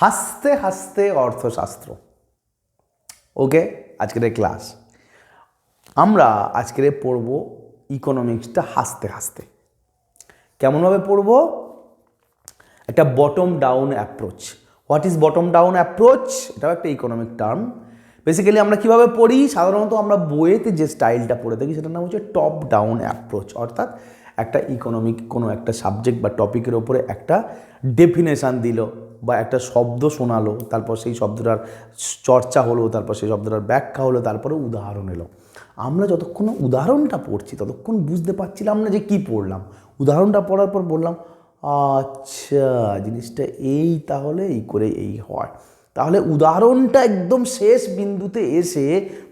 হাসতে হাসতে অর্থশাস্ত্র। ওকে আজকের এই ক্লাস আমরা আজকের পড়ব ইকোনমিক্সটা হাসতে হাসতে। কেমনভাবে পড়ব? একটা bottom down approach what is bottom down approach এটাও একটা ইকোনমিক টার্ম বেসিক্যালি আমরা কীভাবে পড়ি? সাধারণত আমরা বইয়েতে যে স্টাইলটা পড়ে থাকি, সেটার নাম হচ্ছে টপ ডাউন অ্যাপ্রোচ অর্থাৎ একটা ইকোনমিক কোনো একটা সাবজেক্ট বা টপিকের ওপরে একটা ডেফিনেশান দিল। বা একটা শব্দ শোনালো, তারপর সেই শব্দটার চর্চা হলো, তারপর সেই শব্দটার ব্যাখ্যা হলো, তারপরে উদাহরণ এলো। আমরা যতক্ষণ উদাহরণটা পড়ছি, ততক্ষণ বুঝতে পারছিলাম না যে কি পড়লাম। উদাহরণটা পড়ার পর বললাম আচ্ছা জিনিসটা এই তাহলে, এই করে এই হয়। তাহলে উদাহরণটা একদম শেষ বিন্দুতে এসে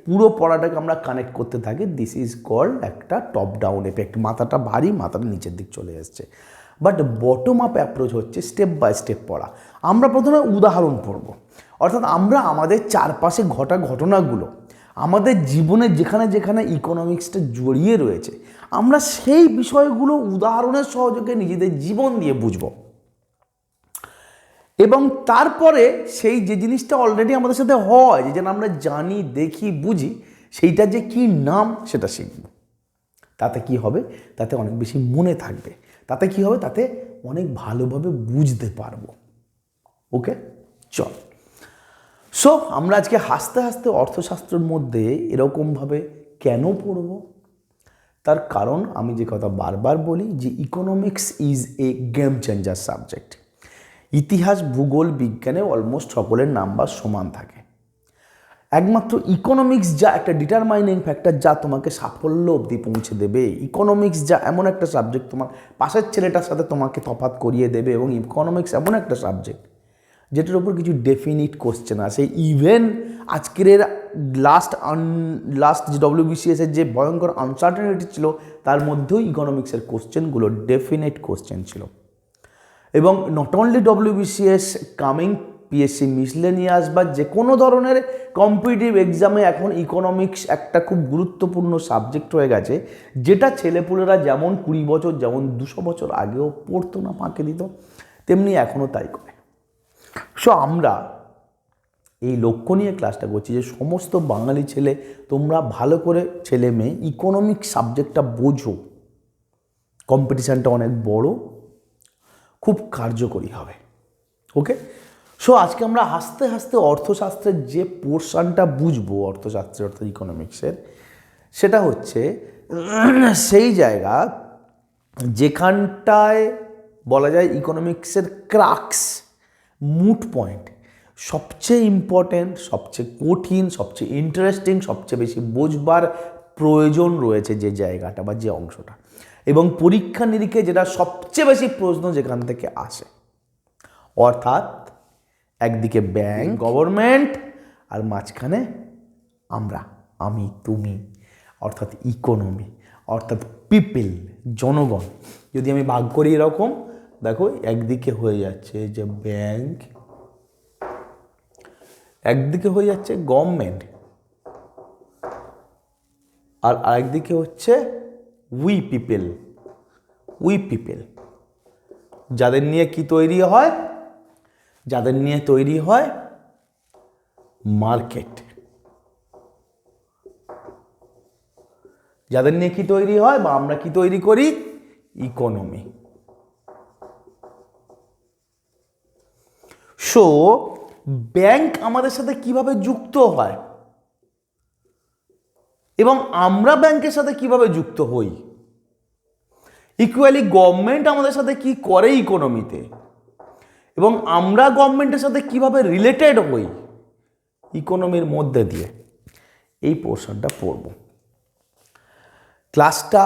পুরো পড়াটাকে আমরা কানেক্ট করতে থাকি। দিস ইজ কল্ড একটা টপ ডাউন এফেক্ট মাথাটা ভারী, মাথাটা নিচের দিক চলে এসছে। বাট বটম আপ অ্যাপ্রোচ হচ্ছে স্টেপ বাই স্টেপ পড়া। আমরা প্রথমে উদাহরণ পড়ব। অর্থাৎ আমরা আমাদের চারপাশে ঘটা ঘটনাগুলো, আমাদের জীবনে যেখানে যেখানে ইকোনমিক্সটা জড়িয়ে রয়েছে, আমরা সেই বিষয়গুলো উদাহরণের সহযোগে নিজেদের জীবন দিয়ে বুঝব। এবং তারপরে সেই যে জিনিসটা অলরেডি আমাদের সাথে হয়, যে যেন আমরা জানি, দেখি, বুঝি, সেইটা যে কি নাম, সেটা শিখব। তাতে কি হবে? তাতে অনেক বেশি মনে থাকবে। তাতে কি হবে? তাতে অনেক ভালোভাবে বুঝতে পারব। ওকে চল। সো আমরা আজকে হাসতে হাসতে অর্থশাস্ত্রের মধ্যে এরকমভাবে কেন পড়ব? তার কারণ আমি যে কথা বারবার বলি যে economics is a game changer subject ইতিহাস, ভূগোল, বিজ্ঞানে অলমোস্ট সকলের নাম্বার সমান থাকে। একমাত্র ইকোনমিক্স যা একটা ডিটারমাইনিং ফ্যাক্টর যা তোমাকে সাফল্য অবধি পৌঁছে দেবে। ইকোনমিক্স যা এমন একটা সাবজেক্ট তোমার পাশের ছেলেটার সাথে তোমাকে তফাত করিয়ে দেবে এবং ইকোনমিক্স এমন একটা সাবজেক্ট যেটার উপর কিছু ডেফিনিট কোশ্চেন আছে ইভেন আজকের লাস্ট আন লাস্ট যে ডব্লিউবিসিএস এর যে ভয়ঙ্কর আনসার্টেনিটি ছিল, তার মধ্যেও ইকোনমিক্সের কোশ্চেনগুলো ডেফিনেট কোশ্চেন ছিল। এবং not only WBCS coming PSC miscellaneous বা যে কোনো ধরনের কম্পিটিটিভ এক্সামে এখন ইকোনমিক্স একটা খুব গুরুত্বপূর্ণ সাবজেক্ট হয়ে গেছে, যেটা ছেলেপুলেরা যেমন কুড়ি বছর, যেমন দুশো বছর আগেও পড়তো না, ফাঁকে দিত, তেমনি এখনও তাই করে। সো আমরা এই লক্ষ্য নিয়ে ক্লাসটা করছি যে সমস্ত বাঙালি ছেলে, তোমরা ভালো করে ছেলে মেয়ে ইকোনমিক সাবজেক্টটা বোঝো। কম্পিটিশানটা অনেক বড়, খুব কার্যকরী হবে। ওকে সো আজকে আমরা হাসতে হাসতে অর্থশাস্ত্রের যে পোর্শনটা বুঝব, অর্থশাস্ত্রের অর্থাৎ ইকোনমিক্সের সেটা হচ্ছে সেই জায়গা যেখানটায় বলা যায় ইকোনমিক্সের ক্রাক্স মুট পয়েন্ট সবচেয়ে ইম্পর্ট্যান্ট সবচেয়ে কঠিন, সবচেয়ে ইন্টারেস্টিং সবচেয়ে বেশি বোঝবার প্রয়োজন রয়েছে যে জায়গাটা বা যে অংশটা। এবং পরীক্ষা নিরীক্ষে যেটা সবচেয়ে বেশি প্রশ্ন যেখান থেকে আসে, অর্থাৎ একদিকে ব্যাংক গভর্নমেন্ট আর মাঝখানে আমরা আমি তুমি অর্থাৎ ইকোনমি অর্থাৎ পিপল জনগণ। যদি আমি ভাগ করি এরকম দেখো একদিকে হয়ে যাচ্ছে যে ব্যাংক একদিকে হয়ে যাচ্ছে গভর্নমেন্ট আর আরেকদিকে হচ্ছে উই পিপল উই পিপল যাদের নিয়ে কি তৈরি হয়? যাদের নিয়ে তৈরি হয় মার্কেট। যাদের নিয়ে কি তৈরি হয় বা আমরা কি তৈরি করি? ইকোনমি সো ব্যাংক আমাদের সাথে কীভাবে যুক্ত হয়? এবং আমরা ব্যাংকের সাথে কীভাবে যুক্ত হই? ইকুয়ালি গভর্নমেন্ট আমাদের সাথে কি করে ইকোনমিতে এবং আমরা গভর্নমেন্টের সাথে কীভাবে রিলেটেড হই? ইকোনমির মধ্যে দিয়ে। এই পোর্শনটা পড়ব। ক্লাসটা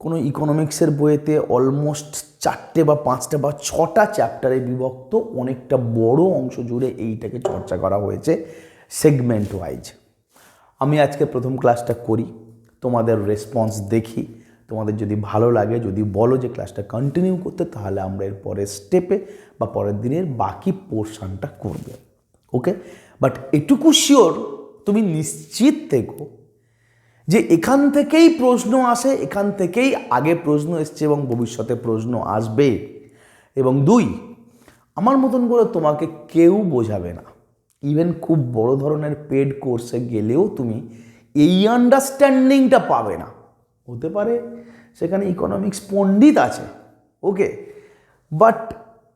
কোনো ইকোনমিক্সের বইয়েতে অলমোস্ট চারটে বা পাঁচটা বা ছটা চ্যাপ্টারে বিভক্ত, অনেকটা বড় অংশ জুড়ে এইটাকে চর্চা করা হয়েছে সেগমেন্ট ওয়াইজ আমি আজকে প্রথম ক্লাসটা করি, তোমাদের রেসপন্স দেখি। তোমাদের যদি ভালো লাগে, যদি বলো যে ক্লাসটা কন্টিনিউ করতে, তাহলে আমরা এর পরের স্টেপে বা পরের দিনের বাকি পোর্শনটা করবে। ওকে বাট এটুকু শিওর তুমি নিশ্চিত থেকো যে এখান থেকেই প্রশ্ন আসে, এখান থেকেই আগে প্রশ্ন এসছে এবং ভবিষ্যতে প্রশ্ন আসবে। এবং দুই, আমার মতন করে তোমাকে কেউ বোঝাবে না। ইভেন খুব বড় ধরনের পেড কোর্সে গেলেও তুমি এই আন্ডারস্ট্যান্ডিংটা পাবে না। হতে পারে সেখানে ইকোনমিক্স পণ্ডিত আছে ওকে বাট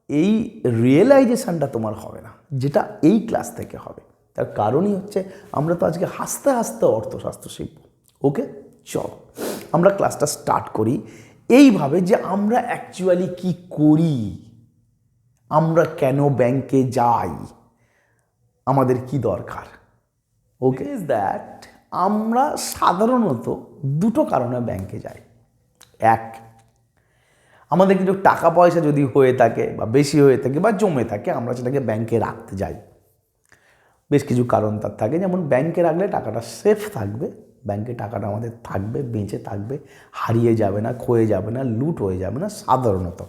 এই রিয়েলাইজেশনটা তোমার হবে না যেটা এই ক্লাস থেকে হবে। তার কারণই হচ্ছে আমরা তো আজকে হাসতে হাসতে অর্থশাস্ত্র শিখব ওকে চল আমরা ক্লাসটা স্টার্ট করি। এইভাবে যে আমরা অ্যাকচুয়ালি কি করি আমরা কেন ব্যাংকে যাই আমাদের কি দরকার ওকে ইজ দ্যাট আমরা সাধারণত দুটো কারণে ব্যাংকে যায় এক, আমাদের কিছু টাকা পয়সা যদি হয়ে থাকে বা বেশি হয়ে থাকে বা জমে থাকে, আমরা সেটাকে ব্যাংকে রাখতে যাই। বেশ কিছু কারণ তার থাকে, যেমন ব্যাংকে রাখলে টাকাটা সেফ থাকবে, ব্যাংকে টাকাটা আমাদের থাকবে, বেঁচে থাকবে, হারিয়ে যাবে না, ক্ষয়ে যাবে না, লুট হয়ে যাবে না, সাধারণত।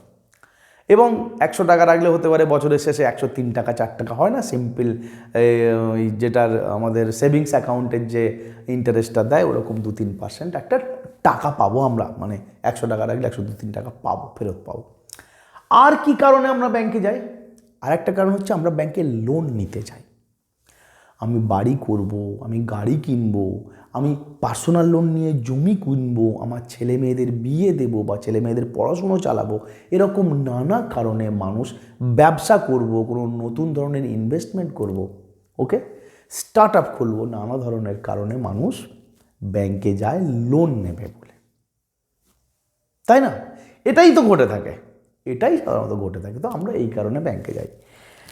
এবং একশো টাকা রাখলে হতে পারে বছরের শেষে একশো তিন টাকা, চার টাকা। হয় না? সিম্পল যেটার আমাদের সেভিংস অ্যাকাউন্টের যে ইন্টারেস্টটা দেয়, ওরকম দু তিন পার্সেন্ট একটা টাকা পাবো আমরা। মানে একশো টাকা রাখলে একশো দু তিন টাকা পাবো, ফেরত পাবো। আর কি কারণে আমরা ব্যাংকে যাই? আর একটা কারণ হচ্ছে আমরা ব্যাংকে লোন নিতে চাই। আমি বাড়ি করব, আমি গাড়ি কিনবো, আমি পার্সোনাল লোন নিয়ে জমি কিনবো, আমার ছেলে মেয়েদের বিয়ে দেব বা ছেলে মেয়েদের পড়াশুনো চালাবো, এরকম নানা কারণে মানুষ ব্যবসা করব, কোনো নতুন ধরনের ইনভেস্টমেন্ট করব ওকে স্টার্ট আপ খুলবো, নানা ধরনের কারণে মানুষ ব্যাংকে যায় লোন নেবে বলে। তাই না? এটাই তো ঘটে থাকে, এটাই সাধারণত ঘটে থাকে, তো আমরা এই কারণে ব্যাংকে যাই।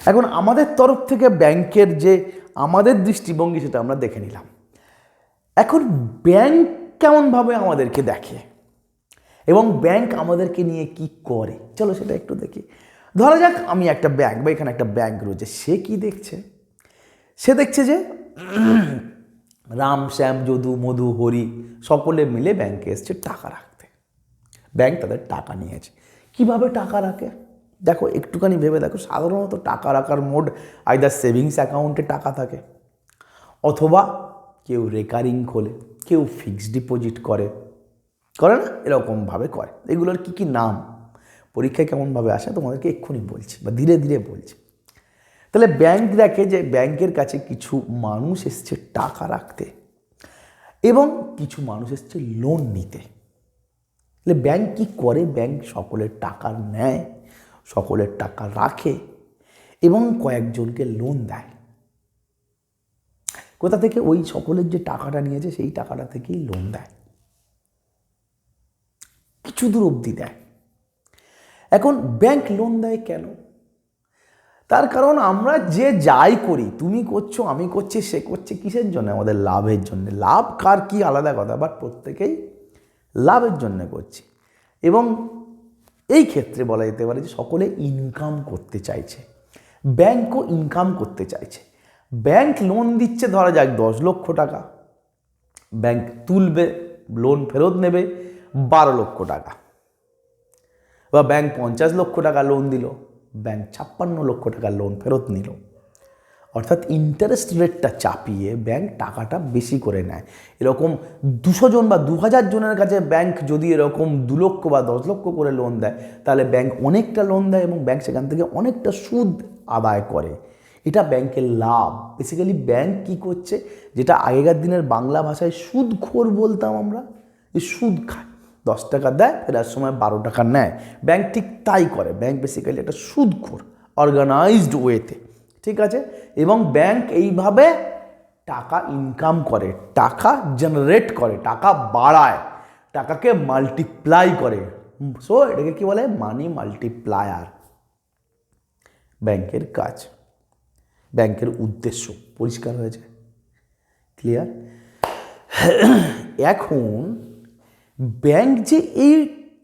এখন আমাদের তরফ থেকে ব্যাংকের যে আমাদের দৃষ্টিভঙ্গি সেটা আমরা দেখে নিলাম। এখন ব্যাংক কেমনভাবে আমাদেরকে দেখে? এবং ব্যাংক আমাদেরকে নিয়ে কি করে? চলো সেটা একটু দেখি। ধরা যাক আমি একটা ব্যাংক বা এখানে একটা ব্যাংক রয়েছে, সে কি দেখছে? সে দেখছে যে রাম, শ্যাম, যদু, মধু, হরি সকলে মিলে ব্যাংকে এসছে টাকা রাখতে। ব্যাংক তাদের টাকা নিয়েছে। কীভাবে টাকা রাখে? দেখো, একটুখানি ভেবে দেখো, সাধারণত টাকা রাখার মোড আইদার সেভিংস অ্যাকাউন্টে টাকা থাকে, অথবা কেউ রেকারিং খোলে, কেউ ফিক্সড ডিপোজিট করে করে না? এরকমভাবে করে। এগুলোর কী কী নাম? পরীক্ষায় কেমনভাবে আসে তোমাদেরকে এক্ষুনি বলছি, বা ধীরে ধীরে বলছি। তাহলে ব্যাংক দেখে যে ব্যাংকের কাছে কিছু মানুষ এসছে টাকা রাখতে, এবং কিছু মানুষ এসছে লোন নিতে। তাহলে ব্যাংক কি করে? ব্যাংক সকলের টাকা নেয়। সকলের টাকা রাখে এবং কয়েকজনকে লোন দেয়। কোথা থেকে? ওই সকলের যে টাকাটা নিয়েছে, সেই টাকাটা থেকেই লোন দেয়। কিছু দূর অবধি দেয়। এখন ব্যাংক লোন দেয় কেন? তার কারণ আমরা যে যাই করি, তুমি করছ, আমি করছি, সে করছে, কিসের জন্য? আমাদের লাভের জন্য। লাভ কার কি আলাদা কথা বাট প্রত্যেকেই লাভের জন্য করছি। এবং এই ক্ষেত্রে বলা যেতে পারে যে সকলে ইনকাম করতে চাইছে, ব্যাংকও ইনকাম করতে চাইছে। ব্যাংক লোন দিচ্ছে ধরা যাক দশ লক্ষ টাকা, ব্যাংক তুলবে লোন ফেরত নেবে বারো লক্ষ টাকা। বা ব্যাংক পঞ্চাশ লক্ষ টাকা লোন দিল, ব্যাংক ছাপ্পান্ন লক্ষ টাকা লোন ফেরত নিল। অর্থাৎ ইন্টারেস্ট রেটটা চাপিয়ে ব্যাংক টাকাটা বেশি করে নেয়। এরকম দুশো জন বা দু হাজার জনের কাছে ব্যাংক যদি এরকম দু লক্ষ বা দশ লক্ষ করে লোন দেয়, তাহলে ব্যাংক অনেকটা লোন দেয় এবং ব্যাংক সেখান থেকে অনেকটা সুদ আদায় করে। এটা ব্যাংকের লাভ। বেসিক্যালি ব্যাংক কি করছে? যেটা আগেকার দিনের বাংলা ভাষায় সুদখোর বলতাম আমরা, যে সুদ খায়। দশ টাকা দেয়, ফেরার সময় বারো টাকা নেয়। ব্যাংক ঠিক তাই করে। ব্যাংক বেসিক্যালি একটা সুদখোর অর্গানাইজড ওয়েতে ঠিক আছে? এবং ব্যাংক এইভাবে টাকা ইনকাম করে, টাকা জেনারেট করে, টাকা বাড়ায়, টাকাকে মাল্টিপ্লাই করে। সো এটাকে কি বলে? মানি মাল্টিপ্লায়ার ব্যাংকের কাজ। ব্যাংকের উদ্দেশ্য। পরিষ্কার হয়েছে? ক্লিয়ার এখন ব্যাংক যে এই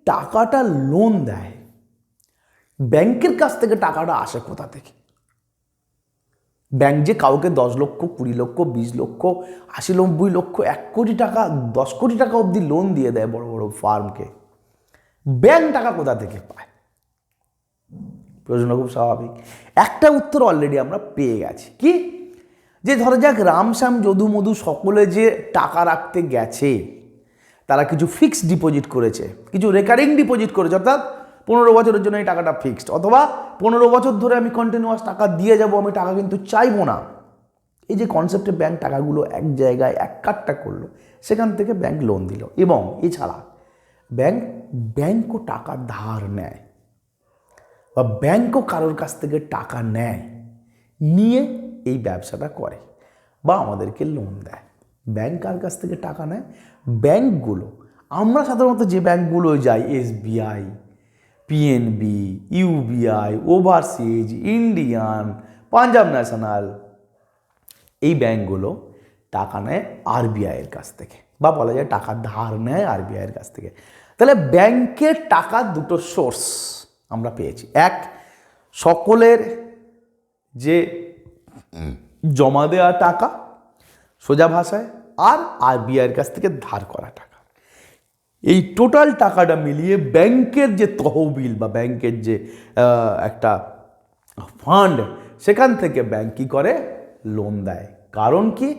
টাকাটা লোন দেয় ব্যাংকের কাছ থেকে টাকাটা আসে কোথা থেকে? ব্যাংক যে কাউকে দশ লক্ষ, কুড়ি লক্ষ, বিশ লক্ষ, আশি, নব্বই লক্ষ, এক কোটি টাকা, দশ কোটি টাকা অবধি লোন দিয়ে দেয় বড় বড় ফার্মকে ব্যাংক টাকা কোথা থেকে পায়? প্রশ্ন খুব স্বাভাবিক। একটা উত্তর অলরেডি আমরা পেয়ে গেছি। কি? যে ধরা যাক, রামশ্যাম, যদু, মধু সকলে যে টাকা রাখতে গেছে, তারা কিছু ফিক্সড ডিপোজিট করেছে, কিছু রেকারিং ডিপোজিট করেছে, অর্থাৎ পনেরো বছরের জন্য এই টাকাটা ফিক্সড অথবা পনেরো বছর ধরে আমি কন্টিনিউয়াস টাকা দিয়ে যাব, আমি টাকা কিন্তু চাইব না। এই যে কনসেপ্টে ব্যাংক টাকাগুলো এক জায়গায় এক কাটটা করল, সেখান থেকে ব্যাংক লোন দিল, এবং এছাড়া ব্যাংক ব্যাংকও টাকা ধার নেয়, বা ব্যাংকও কারোর কাছ থেকে টাকা নেয়, নিয়ে এই ব্যবসাটা করে, বা আমাদেরকে লোন দেয়। ব্যাংক কার কাছ থেকে টাকা নেয়? ব্যাংকগুলো আমরা সাধারণত যে ব্যাংকগুলো যাই SBI PNB UBI overseas Indian Punjab national এই ব্যাঙ্কগুলো টাকা নেয় আরবিআইয়ের কাছ থেকে বা বলা যায় টাকা ধার নেয় আরবিআইয়ের কাছ থেকে। তাহলে ব্যাংকের টাকা দুটো সোর্স আমরা পেয়েছি। এক, সকলের যে জমা দেওয়া টাকা সোজা ভাষায়, আর আরবিআইয়ের কাছ থেকে ধার করা টাকা। এই টোটাল টাকাটা মিলিয়ে ব্যাংকের যে তহবিল বা ব্যাংকের যে একটা ফান্ড, সেখান থেকে ব্যাংক কী করে? লোন দেয়। কারণ কি?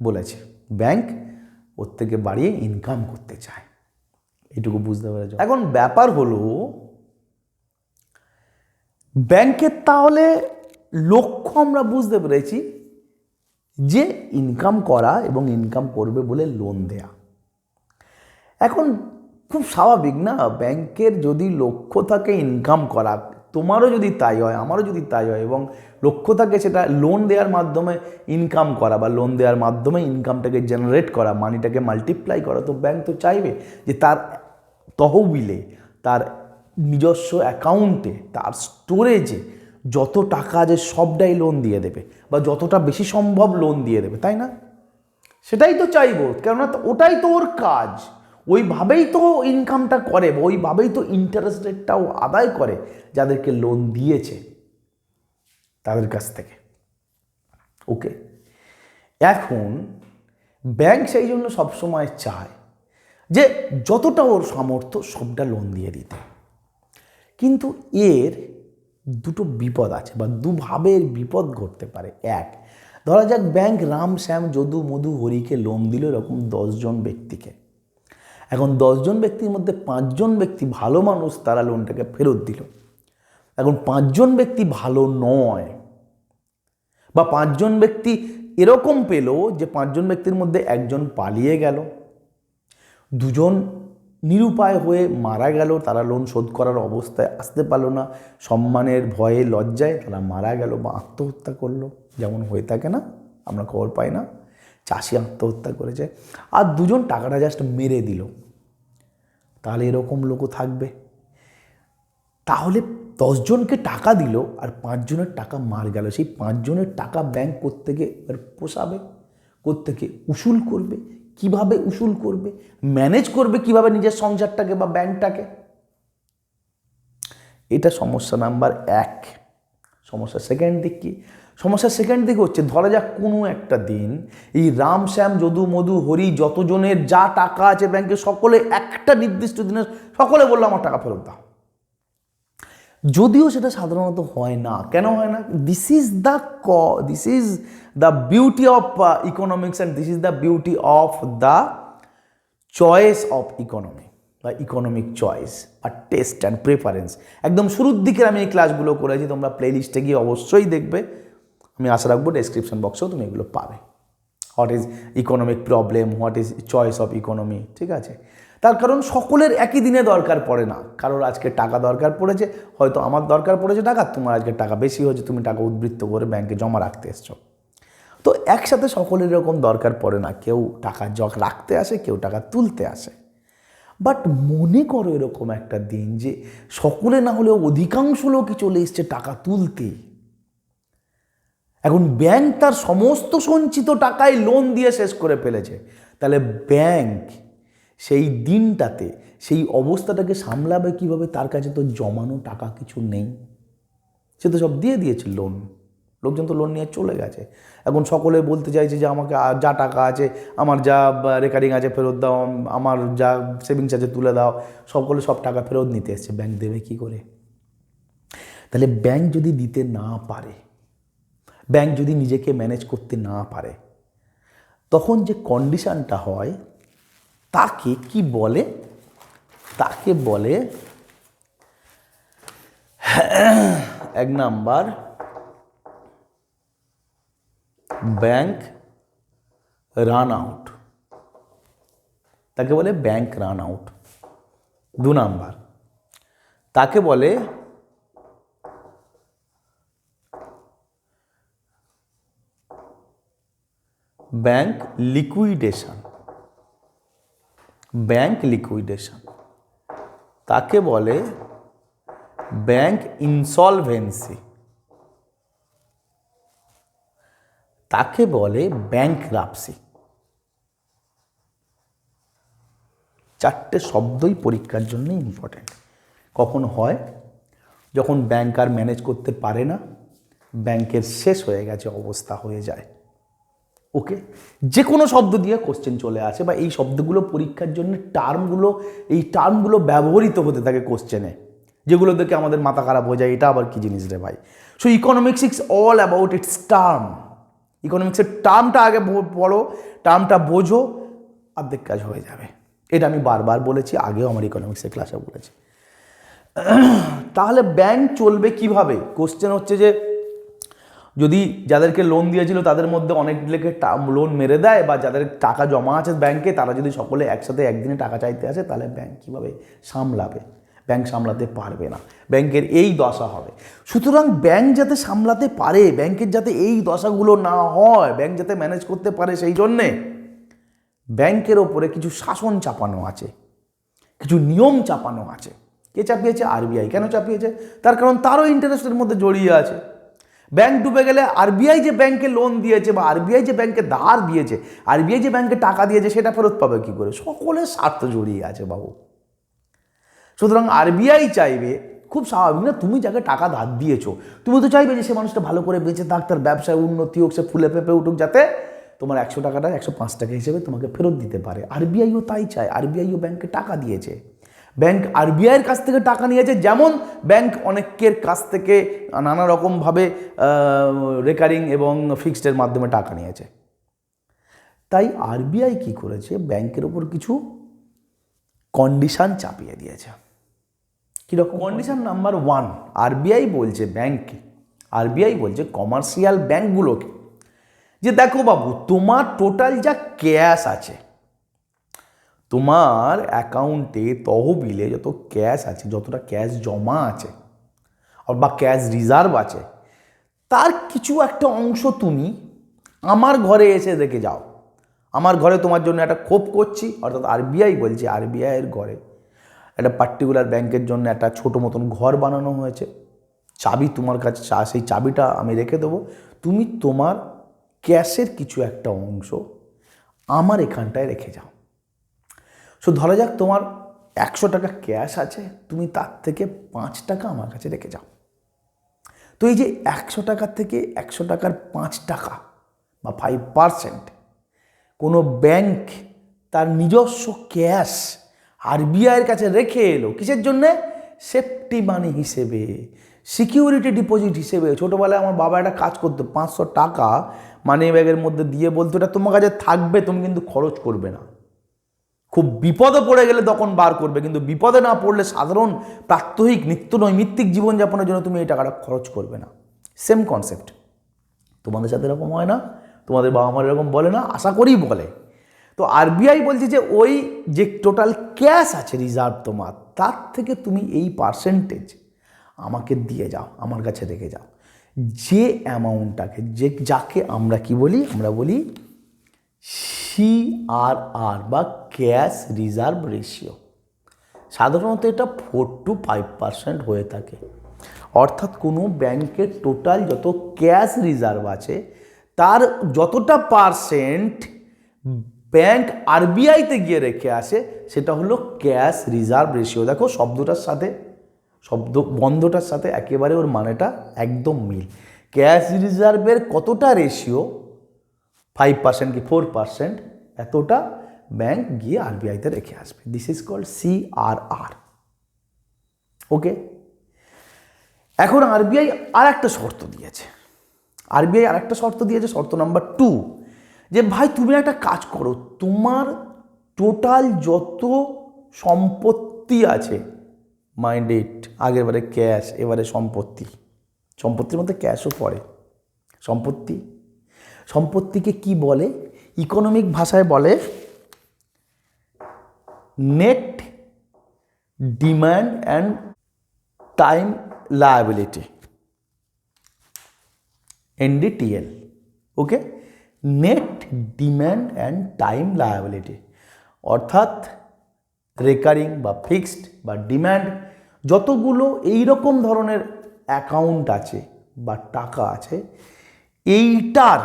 বলেছে, ব্যাংক ওর থেকে বাড়িয়ে ইনকাম করতে চায়। এটুকু বুঝতে পেরেছ? এখন ব্যাপার হলো, ব্যাংকের তাহলে লক্ষ্য আমরা বুঝতে পেরেছি যে ইনকাম করা এবং ইনকাম করবে বলে লোন দেয়া। এখন খুব স্বাভাবিক না? ব্যাংকের যদি লক্ষ্য থাকে ইনকাম করা, তোমারও যদি তাই হয়, আমারও যদি তাই হয় এবং লক্ষ্য থাকে সেটা লোন দেওয়ার মাধ্যমে ইনকাম করা বা লোন দেওয়ার মাধ্যমে ইনকামটাকে জেনারেট করা মানিটাকে মাল্টিপ্লাই করা, তো ব্যাংক তো চাইবে যে তার তহবিলে, তার নিজস্ব অ্যাকাউন্টে তার স্টোরেজে যত টাকা আছে সবটাই লোন দিয়ে দেবে বা যতটা বেশি সম্ভব লোন দিয়ে দেবে, তাই না? সেটাই তো চাইব, কেননা ওটাই তো ওর কাজ। ওইভাবেই তো ইনকামটা করে ওইভাবেই তো ইন্টারেস্ট রেটটাও আদায় করে যাদেরকে লোন দিয়েছে তাদের কাছ থেকে। ওকে এখন ব্যাংক সেই জন্য সবসময় চায় যে যতটা ওর সামর্থ্য সবটা লোন দিয়ে দিতে। কিন্তু এর দুটো বিপদ আছে বা দুভাবে এর বিপদ ঘটতে পারে। এক, ধরা যাক ব্যাংক রাম শ্যাম যদু মধু হরিকে লোন দিল এরকম দশজন ব্যক্তিকে। এখন দশজন ব্যক্তির মধ্যে পাঁচজন ব্যক্তি ভালো মানুষ, তারা লোনটাকে ফেরত দিল। এখন পাঁচজন ব্যক্তি ভালো নয় বা পাঁচজন ব্যক্তি এরকম পেল যে পাঁচজন ব্যক্তির মধ্যে একজন পালিয়ে গেল, দুজন নিরুপায় হয়ে মারা গেল, তারা লোন শোধ করার অবস্থায় আসতে পারল না, সম্মানের ভয়ে লজ্জায় তারা মারা গেল বা আত্মহত্যা করল। যেমন হয়ে থাকে না, আমরা খবর পাই না। চাষি আত্মহত্যা করেছে। আর দুজন টাকাটা জাস্ট মেরে দিল। তাহলে এরকম লোকও থাকবে। তাহলে দশজনকে টাকা দিল আর পাঁচজনের টাকা মার গেল। সেই পাঁচজনের টাকা ব্যাংক কোত্থেকে এবার পোষাবে কোত্থেকে উসুল করবে, কীভাবে উসুল করবে ম্যানেজ করবে কীভাবে নিজের সংসারটাকে বা ব্যাংকটাকে? এটা সমস্যা নাম্বার এক। সমস্যা সেকেন্ড দিক কি? সমস্যা সেকেন্ড দিকে হচ্ছে, ধরা যাক কোনো একটা দিন এই রাম, শ্যাম, যদু, মধু, হরি যতজনের যা টাকা আছে ব্যাংকে সকলে একটা নির্দিষ্ট দিনে সকলে বলল, আমার টাকা ফেরত দাও। যদিও সেটা সাধারণত হয় না। কেন হয় না? দিস ইজ দ্য ক this is the beauty of economics and this is the beauty of the choice of economy বা ইকোনমিক চয়েস আর টেস্ট অ্যান্ড প্রেফারেন্স একদম শুরুর দিকে আমি এই ক্লাসগুলো করেছি, তোমরা প্লে লিস্টে গিয়ে অবশ্যই দেখবে। আমি আশা রাখব ডেসক্রিপশন বক্সেও তুমি এগুলো পাবে। What is economic problem what is choice of economy ঠিক আছে? তার কারণ সকলের একই দিনে দরকার পড়ে না। কারোর আজকে টাকা দরকার পড়েছে, হয়তো আমার দরকার পড়েছে টাকা, তোমার আজকে টাকা বেশি হয়েছে, তুমি টাকা উদ্বৃত্ত করে ব্যাংকে জমা রাখতে এসছো। তো একসাথে সকলের এরকম দরকার পড়ে না। কেউ টাকা জগ রাখতে আসে, কেউ টাকা তুলতে আসে। বাট মনে করো এরকম একটা দিন যে সকলে না হলেও অধিকাংশ লোকই চলে এসছে টাকা তুলতে। এখন ব্যাংক তার সমস্ত সঞ্চিত টাকায় লোন দিয়ে শেষ করে ফেলেছে। তাহলে ব্যাংক সেই দিনটাতে, সেই অবস্থাটাকে সামলাবে কীভাবে? তার কাছে তো জমানো টাকা কিছু নেই। সে তো সব দিয়ে দিয়েছে লোন লোকজন তো লোন নিয়ে চলে গেছে। এখন সকলে বলতে চাইছে যে, আমাকে যা টাকা আছে, আমার যা রেকারিং আছে ফেরত দাও আমার যা সেভিংস আছে তুলে দাও। সকলে সব টাকা ফেরত নিতে এসছে। ব্যাংক দেবে কি করে? তাহলে ব্যাংক যদি দিতে না পারে ব্যাংক যদি নিজেকে ম্যানেজ করতে না পারে, তখন যে কন্ডিশানটা হয়, তাকে কি বলে? তাকে বলে এক নাম্বার ব্যাংক রান আউট। তাকে বলে ব্যাংক রান আউট। দু নাম্বার, তাকে বলে ব্যাংক লিকুইডেশন। Bank liquidation. তাকে বলে ব্যাংক ইনসলভেন্সি। তাকে বলে ব্যাংক রাপসি চারটে শব্দই পরীক্ষার জন্য ইম্পর্ট্যান্ট কখন হয়, যখন ব্যাংক আর ম্যানেজ করতে পারে না, ব্যাংকের শেষ হয়ে গেছে, অবস্থা হয়ে যায়। ওকে? যে কোনো শব্দ দিয়ে কোশ্চেন চলে আসে বা এই শব্দগুলো পরীক্ষার জন্য টার্মগুলো এই টার্মগুলো ব্যবহৃত হতে থাকে কোশ্চেনে যেগুলো দেখে আমাদের মাথা খারাপ হয়ে যায়, এটা আবার কী জিনিস রে ভাই? So economics it's all about it's term ইকোনমিক্সের টার্মটা আগে পড়ো টার্মটা বোঝো, অর্ধেক কাজ হয়ে যাবে। এটা আমি বারবার বলেছি, আগেও আমার ইকোনমিক্সের ক্লাসে বলেছি। তাহলে ব্যাংক চলবে কীভাবে? কোশ্চেন হচ্ছে যে যদি যাদেরকে লোন দিয়েছিল তাদের মধ্যে অনেক লেগে লোন মেরে দেয় বা যাদের টাকা জমা আছে ব্যাংকে তারা যদি সকলে একসাথে একদিনে টাকা চাইতে আসে, তাহলে ব্যাংক কীভাবে সামলাবে? ব্যাংক সামলাতে পারবে না। ব্যাংকের এই দশা হবে। সুতরাং ব্যাংক যাতে সামলাতে পারে ব্যাংকের যাতে এই দশাগুলো না হয় ব্যাংক যাতে ম্যানেজ করতে পারে সেই জন্যে ব্যাংকের ওপরে কিছু শাসন চাপানো আছে, কিছু নিয়ম চাপানো আছে। কে চাপিয়েছে? আরবিআই কেন চাপিয়েছে? তার কারণ তারও ইন্টারেস্টের মধ্যে জড়িয়ে আছে। ব্যাংক ডুবে গেলে আরবিআই যে ব্যাংকে লোন দিয়েছে বা আরবিআই যে ব্যাংকে ধার দিয়েছে আরবিআই যে ব্যাংকে টাকা দিয়েছে, সেটা ফেরত পাবে কী করে? সকলের স্বার্থ জড়িয়ে আছে বাবু। সুতরাং আরবিআই চাইবে, খুব স্বাভাবিক না, তুমি যাকে টাকা ধার দিয়েছ, তুমি তো চাইবে যে সে মানুষটা ভালো করে বেঁচে থাক, তার ব্যবসায় উন্নতি হোক, সে ফুলে পেঁপে উঠুক, যাতে তোমার একশো টাকাটা একশো পাঁচ টাকা হিসেবে তোমাকে ফেরত দিতে পারে। আরবিআইও তাই চায় আরবিআইও ব্যাংকে টাকা দিয়েছে। ব্যাংক আরবিআইয়ের কাছ থেকে টাকা নিয়েছে, যেমন ব্যাংক অনেকের কাছ থেকে নানা রকমভাবে রেকারিং এবং ফিক্সডের মাধ্যমে টাকা নিয়েছে। তাই আরবিআই কি করেছে? ব্যাংকের ওপর কিছু কন্ডিশান চাপিয়ে দিয়েছে। কীরকম কন্ডিশন নাম্বার ওয়ান আরবিআই বলছে ব্যাংককে, আরবিআই বলছে কমার্শিয়াল ব্যাংকগুলোকে যে দেখো বাবু, তোমার টোটাল যা ক্যাশ আছে তোমার অ্যাকাউন্টে তহবিলে যত ক্যাশ আছে, যতটা ক্যাশ জমা আছে বা ক্যাশ রিজার্ভ আছে, তার কিছু একটা অংশ তুমি আমার ঘরে এসে রেখে যাও। আমার ঘরে তোমার জন্য একটা ক্ষোভ করছি, অর্থাৎ আরবিআই বলছে আরবিআইয়ের ঘরে একটা পার্টিকুলার ব্যাংকের জন্য একটা ছোটো মতন ঘর বানানো হয়েছে। চাবি তোমার কাছে সেই চাবিটা আমি রেখে দেবো। তুমি তোমার ক্যাশের কিছু একটা অংশ আমার এখানটায় রেখে যাও। সো ধরা যাক তোমার একশো টাকা ক্যাশ আছে, তুমি তার থেকে পাঁচ টাকা আমার কাছে রেখে যাও। তো এই যে একশো টাকার থেকে একশো টাকার পাঁচ টাকা বা ফাইভ পারসেন্ট কোনো ব্যাংক তার নিজস্ব ক্যাশ আরবিআইয়ের কাছে রেখে এলো, কিসের জন্যে? সেফটি মানি হিসেবে সিকিউরিটি ডিপোজিট হিসেবে। ছোটোবেলায় আমার বাবা একটা কাজ করতো, পাঁচশো টাকা মানি ব্যাগের মধ্যে দিয়ে বলতো, এটা তোমার কাছে থাকবে, তুমি কিন্তু খরচ করবে না। খুব বিপদে পড়ে গেলে তখন বার করবে। কিন্তু বিপদে না পড়লে সাধারণ প্রাত্যহিক নিত্য নৈমিত্তিক জীবনযাপনের জন্য তুমি এই টাকাটা খরচ করবে না। সেম কনসেপ্ট তোমাদের সাথে এরকম হয় না, তোমাদের বাবা মার এরকম বলে না, আশা করি বলে। তো আরবিআই বলছে যে ওই যে টোটাল ক্যাশ আছে রিজার্ভ তোমার, তার থেকে তুমি এই পার্সেন্টেজ আমাকে দিয়ে যাও, আমার কাছে রেখে যাও। যে অ্যামাউন্টটাকে যে যাকে আমরা কি বলি? আমরা বলি সিআরআর বা ক্যাশ রিজার্ভ রেশিও। সাধারণত এটা ফোর টু ফাইভ পার্সেন্ট হয়ে থাকে। অর্থাৎ কোনো ব্যাংকের টোটাল যত ক্যাশ রিজার্ভ আছে, তার যতটা পার্সেন্ট ব্যাংক আরবিআইতে গিয়ে রেখে আসে, সেটা হলো ক্যাশ রিজার্ভ রেশিও দেখো শব্দটার সাথে, শব্দ বন্ধটার সাথে একেবারে ওর মানেটা একদম মিল। ক্যাশ রিজার্ভের কতটা রেশিও ফাইভ পার্সেন্ট কি ফোর পার্সেন্ট এতটা ব্যাংক গিয়ে আরবিআইতে রেখে আসবে। This is called CRR okay এখন আরবিআই আর একটা শর্ত দিয়েছে। আরবিআই আর একটা শর্ত দিয়েছে, শর্ত নাম্বার টু যে ভাই তুমি একটা কাজ করো, তোমার টোটাল যত সম্পত্তি আছে মাইন্ড ইট আগের বারে ক্যাশ এবারে সম্পত্তি। সম্পত্তির মধ্যে ক্যাশও পড়ে। সম্পত্তি? সম্পত্তিকে কি বলে? ইকোনমিক ভাষায় বলে net, demand and time liability. NDTL, okay? Net demand and time liability. অর্থাৎ রেকারিং বা ফিক্সড বা ডিম্যান্ড যতগুলো এই রকম ধরনের অ্যাকাউন্ট আছে বা টাকা আছে, এইটার,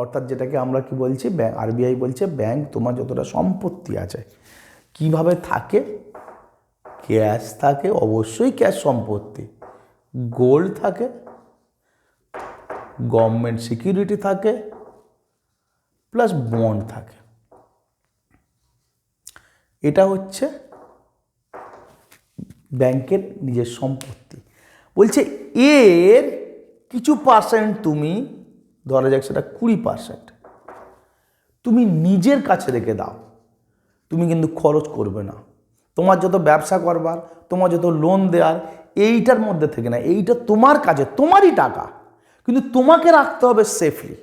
অর্থাৎ যেটাকে আমরা কি বলছি ব্যাংক আরবিআই বলছে, ব্যাংক তোমার যতটা সম্পত্তি আছে কীভাবে থাকে? ক্যাশ থাকে, অবশ্যই ক্যাশ সম্পত্তি। গোল্ড থাকে গভর্নমেন্ট সিকিউরিটি থাকে প্লাস বন্ড থাকে। এটা হচ্ছে ব্যাংকের নিজের সম্পত্তি। বলছে, এর কিছু পার্সেন্ট তুমি, ধরা যাক সেটা কুড়ি পার্সেন্ট তুমি নিজের কাছে রেখে দাও। তুমি কিন্তু খরচ করবে না। তোমার যত ব্যবসা করবার, তোমার যত লোন দেওয়ার এইটার মধ্যে থেকে না, এইটা তোমার কাছে তোমারই টাকা। কিন্তু তোমাকে রাখতে হবে সেফলি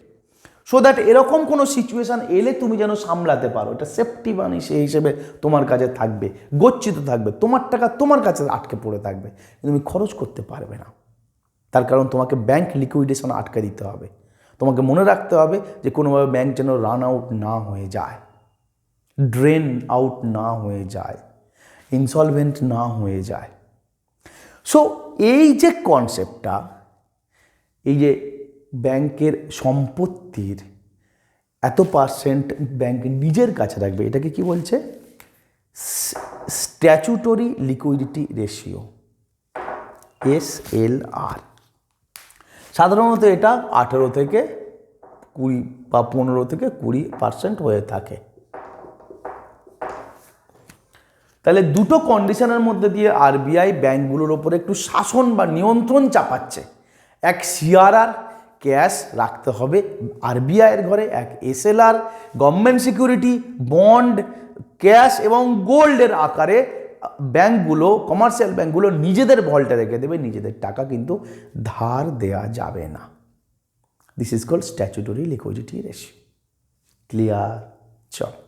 সো দ্যাট এরকম কোনো সিচুয়েশান এলে তুমি যেন সামলাতে পারো। এটা সেফটি বানি সেই হিসেবে তোমার কাছে থাকবে, গচ্ছিত থাকবে, তোমার টাকা তোমার কাছে আটকে পড়ে থাকবে। তুমি খরচ করতে পারবে না। তার কারণ তোমাকে ব্যাংক লিকুইডেশন আটকে দিতে হবে। তোমাকে মনে রাখতে হবে যে কোনোভাবে ব্যাংক যেন রান আউট না হয়ে যায়। ড্রেন আউট না হয়ে যায় ইনসলভেন্ট না হয়ে যায়। সো এই যে কনসেপ্টটা এই যে ব্যাংকের সম্পত্তির এত পার্সেন্ট ব্যাংক নিজের কাছে রাখবে, এটাকে কি বলছে? Statutory liquidity ratio S L R সাধারণত এটা আঠেরো থেকে কুড়ি বা পনেরো থেকে কুড়ি পার্সেন্ট হয়ে থাকে। তাহলে দুটো কন্ডিশনের মধ্যে দিয়ে আরবিআই ব্যাংকগুলোর ওপরে একটু শাসন বা নিয়ন্ত্রণ চাপাচ্ছে। এক সিআরআর ক্যাশ রাখতে হবে আরবিআইয়ের ঘরে, এক SLR, government security, bond, cash এবং গোল্ডের আকারে ব্যাংকগুলো, কমার্শিয়াল ব্যাঙ্কগুলো নিজেদের ভল্টে রেখে দেবে, নিজেদের টাকা কিন্তু ধার দেয়া যাবে না। This is call statutory liquidity ratio clear চল।